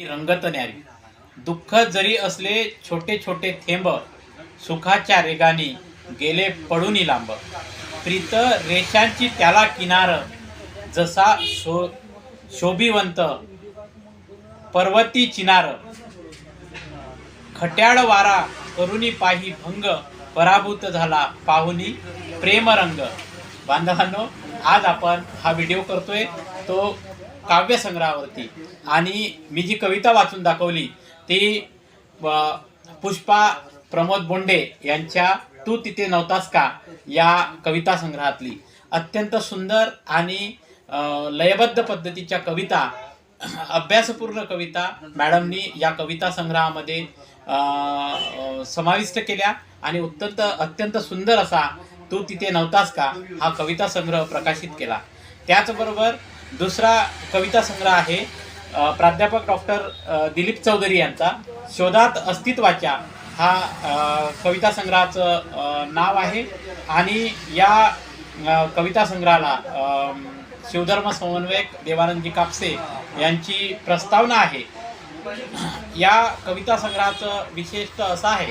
रंगत न्यारी. दुःख जरी असले छोटे छोटे थेंब सुखाच्या रेगानी गेले पडून लांब. प्रीत रेषांची त्याला किनार जसा शो शोभिवंत पर्वती चिनार. खट्याळ वारा करुणी पाही भंग पराभूत झाला पाहुनी प्रेमरंग. बांधवांनो आज आपण हा व्हिडिओ करतोय. तो काव्यसंग्रहावरती. आणि मी जी कविता वाचून दाखवली ती पुष्पा प्रमोद बोंडे यांच्या तू तिथे नव्हतास का? या कविता संग्रहातली. अत्यंत सुंदर आणि लयबद्ध पद्धतीच्या कविता अभ्यासपूर्ण कविता मॅडमनी या कविता संग्रहामध्ये समाविष्ट केल्या. आणि अत्यंत अत्यंत सुंदर असा तू तिथे नव्हतास का? हा कविता संग्रह प्रकाशित केला. त्याचबरोबर दुसरा कविता संग्रह आहे प्राध्यापक डॉक्टर दिलीप चौधरी यांचा. शोधात अस्तित्वाच्या हा कविता संग्रहाचं नाव आहे. आणि या कविता संग्रहाला शिवधर्म समन्वयक देवानंदजी कापसे यांची प्रस्तावना आहे. या कविता संग्रहाचं विशेषतः असं आहे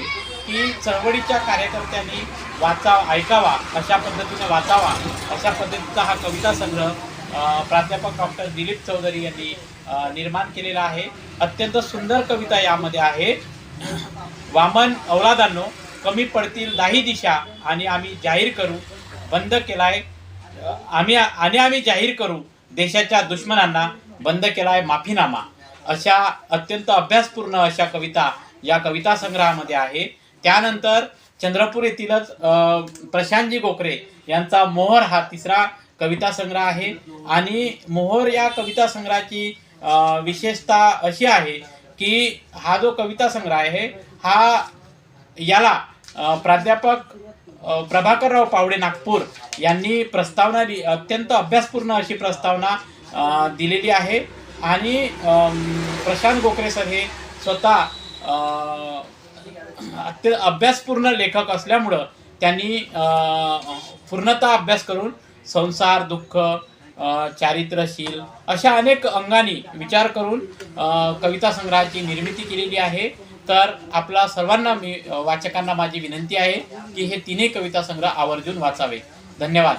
की चळवळीच्या कार्यकर्त्यांनी वाचा ऐकावा अशा पद्धतीने वाचावा अशा पद्धतीचा हा कविता संग्रह प्राध्यापक डॉक्टर दिलीप चौधरी यांनी निर्माण केलेला आहे. अत्यंत सुंदर कविता यामध्ये आहे. वामन औलादांनो कमी पडतील दाही दिशा आणि आम्ही जाहीर करू बंद केलाय आम्ही आणि आम्ही जाहीर करू देशाच्या दुश्मनांना बंद केलाय माफीनामा. अशा अत्यंत अभ्यासपूर्ण अशा कविता या कविता संग्रहामध्ये आहे. त्यानंतर चंद्रपूर येथीलच प्रशांतजी गोखरे यांचा मोहर हा तिसरा कविता संग्रह आहे. आणि मोहर या कविता संग्रहाची विशेषता अशी आहे की हा जो कविता संग्रह आहे हा याला प्राध्यापक प्रभाकरराव पावडे नागपूर यांनी प्रस्तावना दि अत्यंत अभ्यासपूर्ण अशी प्रस्तावना दिलेली आहे. आणि प्रशांत गोखरे सर हे स्वतः अत्य अभ्यासपूर्ण लेखक असल्यामुळं त्यांनी पूर्णतः अभ्यास करून संसार दुःख चारित्र्यशील अशा अनेक अंगाने विचार करून कविता संग्रहाची निर्मिती केलेली आहे. तर आपला सर्वांना मी वाचकांना माझी विनंती आहे की हे तिन्ही कविता संग्रह आवर्जून वाचावे. धन्यवाद.